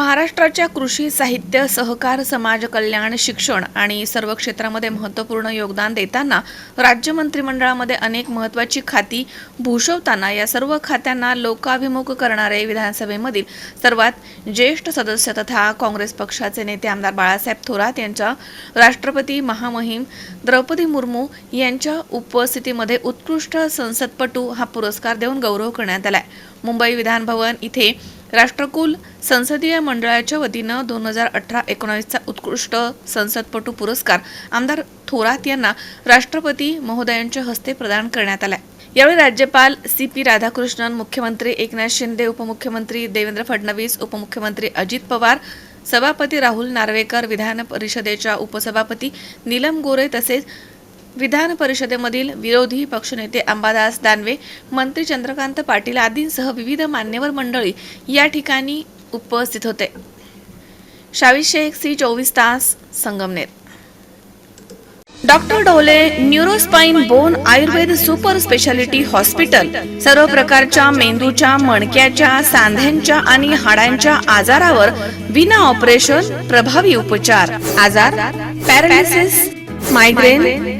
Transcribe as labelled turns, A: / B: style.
A: महाराष्ट्राच्या कृषी साहित्य सहकार समाज कल्याण शिक्षण आणि सर्व क्षेत्रामध्ये महत्त्वपूर्ण योगदान देताना राज्य मंत्रिमंडळामध्ये अनेक महत्त्वाची खाती भूषवताना या सर्व खात्यांना लोकाभिमुख करणारे विधानसभेमधील सर्वात ज्येष्ठ सदस्य तथा काँग्रेस पक्षाचे नेते आमदार बाळासाहेब थोरात यांच्या राष्ट्रपती महामहिम द्रौपदी मुर्मू यांच्या उपस्थितीमध्ये उत्कृष्ट संसदपटू हा पुरस्कार देऊन गौरव करण्यात आला मुंबई विधानभवन इथे राष्ट्रकुल संसदीय मंडळाच्या वतीनं दोन हजार अठरा एकोणावीसचा उत्कृष्ट संसदपटू पुरस्कार आमदार थोरात यांना राष्ट्रपती महोदयांच्या हस्ते प्रदान करण्यात आला यावेळी राज्यपाल सी पी राधाकृष्णन मुख्यमंत्री एकनाथ शिंदे उपमुख्यमंत्री देवेंद्र फडणवीस उपमुख्यमंत्री अजित पवार सभापती राहुल नार्वेकर विधान परिषदेच्या उपसभापती नीलम गोरे तसेच विधान परिषदेमधील विरोधी पक्षनेते अंबादास दानवे मंत्री चंद्रकांत पाटील आदींसह विविध मान्यवर मंडळी या ठिकाणी उपस्थित होते. शावी शेख सी चोवीस तास Sangamner. Doctor Dole neuro spine bone Ayurveda super speciality hospital सर्व प्रकारच्या मेंदूच्या मणक्याच्या सांध्यांच्या आणि हाडांच्या आजारावर विना ऑपरेशन प्रभावी उपचार. आजार paralysis migraine